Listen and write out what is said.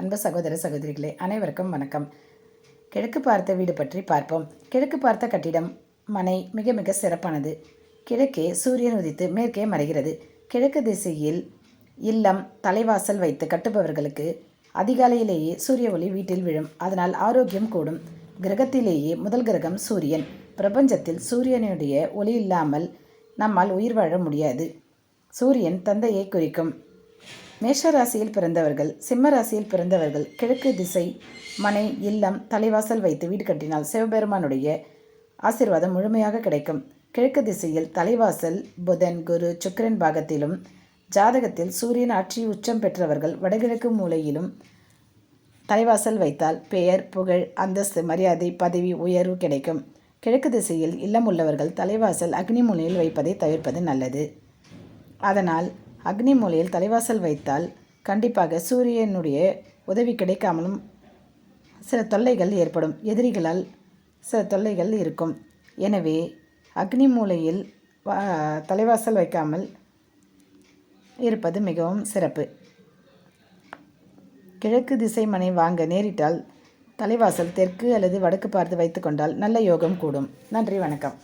அன்பு சகோதர சகோதரிகளே அனைவருக்கும் வணக்கம். கிழக்கு பார்த்த வீடு பற்றி பார்ப்போம். கிழக்கு பார்த்த கட்டிடம் மனை மிக மிக சிறப்பானது. கிழக்கே சூரியன் உதித்து மேற்கே மறைகிறது. கிழக்கு திசையில் இல்லம் தலைவாசல் வைத்து கட்டுபவர்களுக்கு அதிகாலையிலேயே சூரிய ஒளி வீட்டில் விழும். அதனால் ஆரோக்கியம் கூடும். கிரகத்திலேயே முதல் கிரகம் சூரியன். பிரபஞ்சத்தில் சூரியனுடைய ஒளி இல்லாமல் நம்மால் உயிர் வாழ முடியாது. சூரியன் தந்தையை குறிக்கும். மேஷ ராசியில் பிறந்தவர்கள் சிம்ம ராசியில் பிறந்தவர்கள் கிழக்கு திசை மனை இல்லம் தலைவாசல் வைத்து வீடு கட்டினால் சிவபெருமானுடைய ஆசீர்வாதம் முழுமையாக கிடைக்கும். கிழக்கு திசையில் தலைவாசல் புதன் குரு சுக்கிரன் பாகத்திலும் ஜாதகத்தில் சூரியன் ஆட்சி உச்சம் பெற்றவர்கள் வடகிழக்கு மூலையிலும் தலைவாசல் வைத்தால் பெயர் புகழ் அந்தஸ்து மரியாதை பதவி உயர்வு கிடைக்கும். கிழக்கு திசையில் இல்லம் உள்ளவர்கள் தலைவாசல் அக்னி மூலையில் வைப்பதை தவிர்ப்பது நல்லது. அதனால் அக்னி மூலையில் தலைவாசல் வைத்தால் கண்டிப்பாக சூரியனுடைய உதவி கிடைக்காமலும் சில தொல்லைகள் ஏற்படும். எதிரிகளால் சில தொல்லைகள் இருக்கும். எனவே அக்னி மூலையில் வா- தலைவாசல் வைக்காமல் இருப்பது மிகவும் சிறப்பு. கிழக்கு திசை மனை வாங்க நேரிட்டால் தலைவாசல் தெற்கு அல்லது வடக்கு பார்த்து வைத்துக்கொண்டால் நல்ல யோகம் கூடும். நன்றி வணக்கம்.